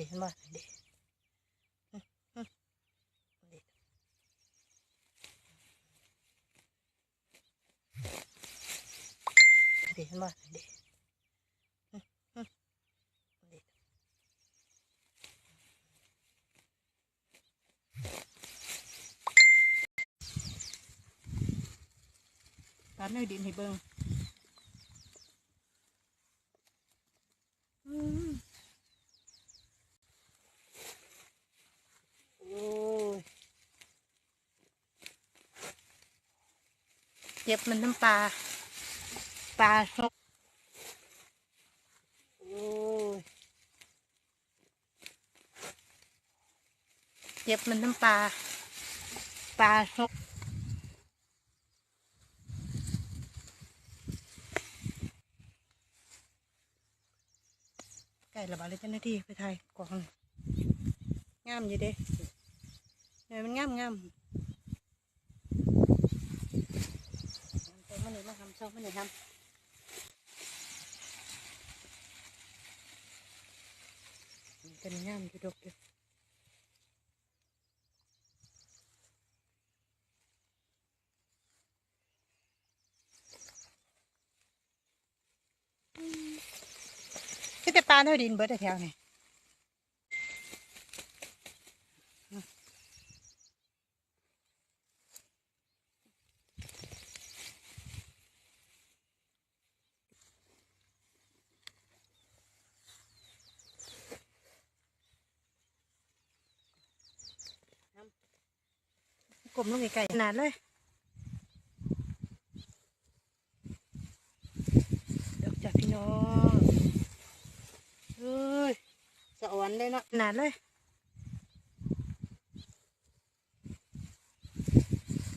สิเห็นบ่เด็สิเห็นบ่เด็ตามแนวดินให้เบิ่งอืมโอ้ย เจ็บมันน้ำปลาปลาชกโอ้เจ็บมันน้ำปลาปลาชกไก่ระบาดเลยเจ้าหน้าที่ไปไทยกวางงามอยู่เด้เนี่ยมันงามงามเอามั นเลยมาทำชอบมันเลยทำเป็นงามอยู่ดกเด้อคือแต่ปลาเท่าดินเบิดแต่แถวนี่ กลมลงไกลๆขนาดเลยดอกจากพี่น้องเอ้ยสะออนเลยเนาะขนาดเลย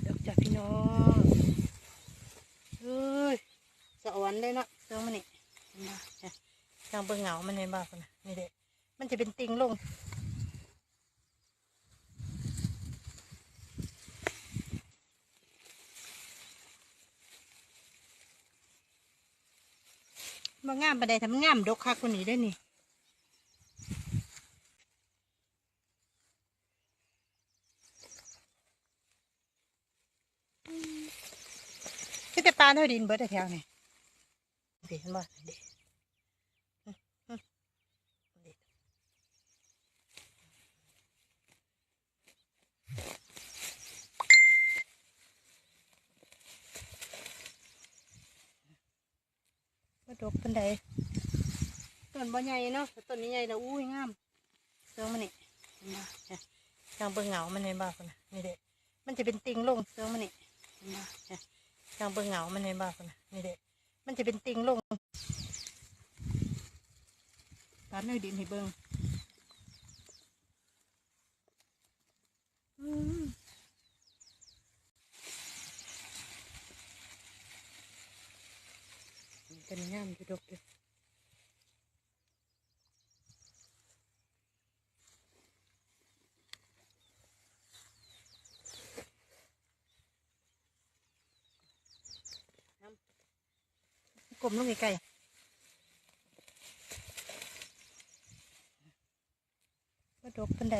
ดอกจากพี่น้องเอ้ยสะออนเลยเนาะเจ้ามันนี่เห็นเนี่ยทางเบิ่งเหงามันในบ้านนะนี่เด็กมันจะเป็นติงลง มางามปานใดทำงามดกคักกว่านี้ได้นี่คือแต่ปลาเท่าดินเบิดแต่แถวนี่สิเห็นบ่ ด็มาดกปันใดต้นบ่ใหญ่เนาะต้นนี้ใหญ่แล้วอุ้ยงามเสื้อมันนี่เห็นบ่เนี่ยทางเบืองเหงามันในบ้านนะนี่เด็มันจะเป็นติงลงเสื้อมันนี่เห็นบ่เนี่ยทางเบืองเหงามันในบ้านนะนี่เด็มันจะเป็นติงลงตามแนวดินให้เบื้องอืม เป็นงามอยู่ดกเด้อกลมลงไกลๆมาดกเปันใด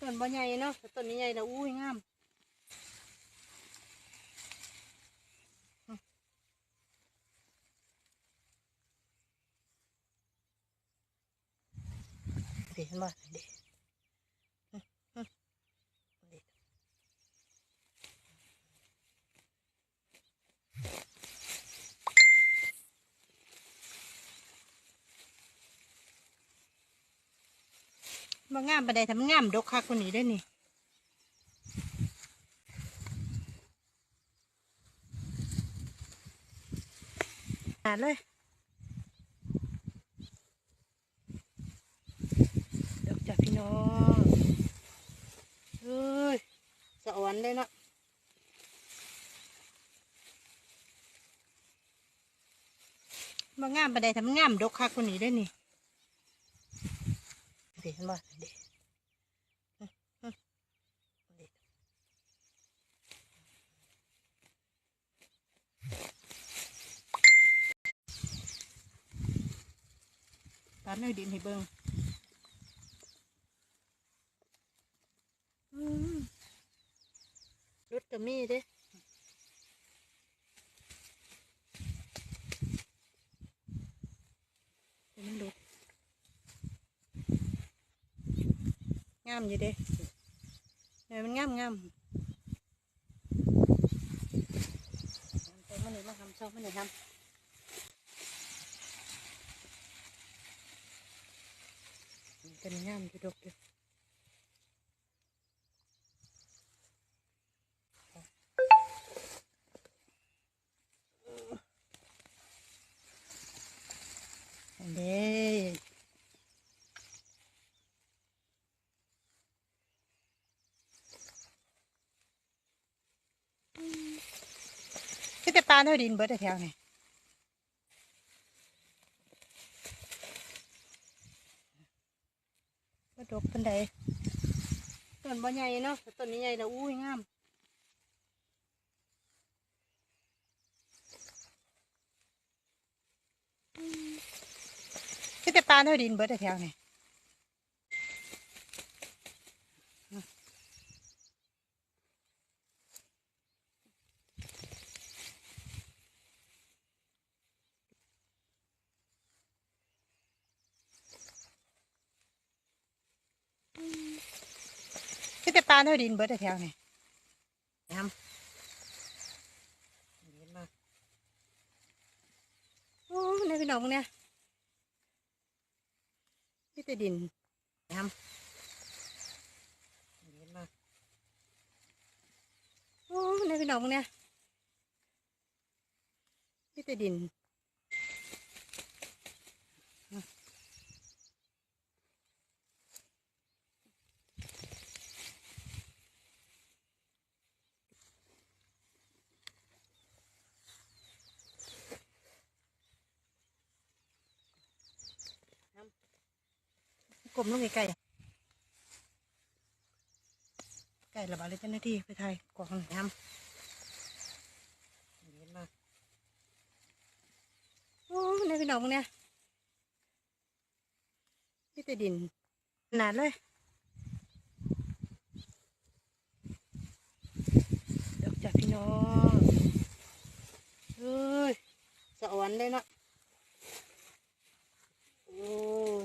ต้นบ่ใหญ่เนาะต่ต้นนี้ใหญ่แล้วอุ้ยงามสิเห็น บ่เด็มางามปันใดทำงามดกคักกว่านี้ได้นี่เลย ลยนะมางามบันไดทำงามดกคักคนนี้ได้นี่เด็กมาเด็กตามแนวดินให้เบิ่ง เด้เดี๋ยวมันดูงามอยู่เด้เดี๋ยวมันงามงามไปมันนี่มาทำชอบมันนี่ทำเป็นงามอยู่ดอกอยู่อันเด้คือแต่ปลาเท่าดินเบิดแต่แถวนี่กระดกเป็นไดต้นบ่ใหญ่เนาะแต่ต้นนี้ใหญ่แล้วอุ้ยงามคือแต่ปลาเท่าดินเบิดแต่แถวนี่คือแต่ปลาเท่าดินเบิดแต่แถวนี่น้ำเห็นมาโอ้ในพี่น้องมึงเนี่ยนี่แต่ดินน้ำเห็นมาโอ้ในพี่น้องมึงเนี่ยนี่แต่ดิน กลมลงไกลๆไก่ระบาดเลยเจ้าหน้าที่ไปไทยกวางน้ำเห็นมาโอ้ในพี่น้องเนี่ยนี่แต่ดินขนาดเลยดอกจากพี่น้องเอ้ยสะอวนเลยเนาะโอ้ย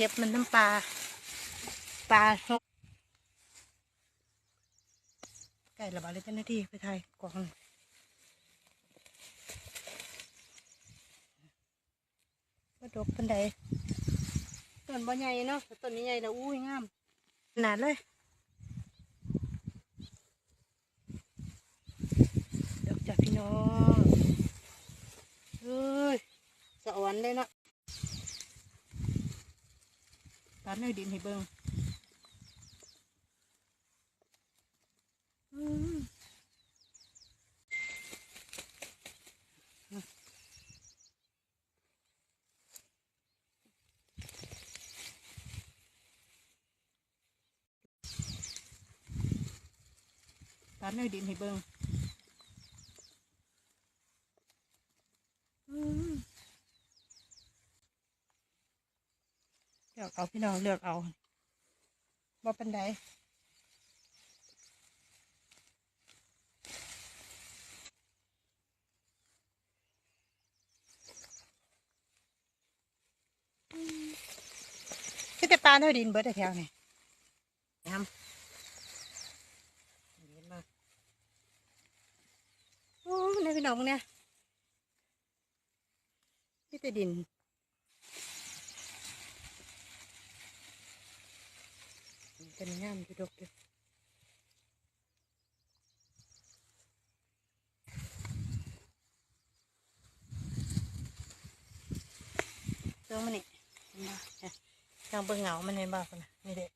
เจ็บมันน้ำปลาปลาฮกไก่ระบาดเลยเจ้าหน้าที่ไปไทยกวางกระดกเป็นไดต้นบ่ใหญ่เนาะต้นนี้ใหญ่แล้วอุ้ยงามขนาดเลยดอกจากพี่น้องเอ้ยสะอวนเลยเนาะ ตัดในดินให้เบิ่งอืมตัดในดินให้เบิ่งอืมเลื อกเอาพี่น้องเลือกเอาบ่เป็นไดคือแต่ปลาเท่าดินเบิดแต่แถวนี่น้ำเห็นมาโอ้ในพี่น้องมึงเนี่ยนี่แต่ดิน เป็นงามอยู่ดอกอยู่เสื้อมันนี่เห็นบ่เนี่ยทางเบิ่งเหงามันเห็นบ่คนน่ะนี่เด็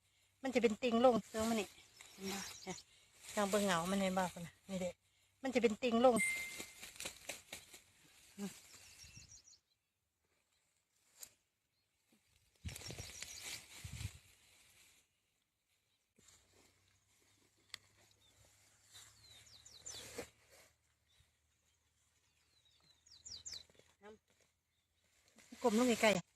มันจะเป็นติงลงเสื้อมันนี่เห็นบ่เนี่ยทางเบิ่งเหงามันเห็นบ่คนน่ะนี่เด็มันจะเป็นติงลง กลมลงใกลๆ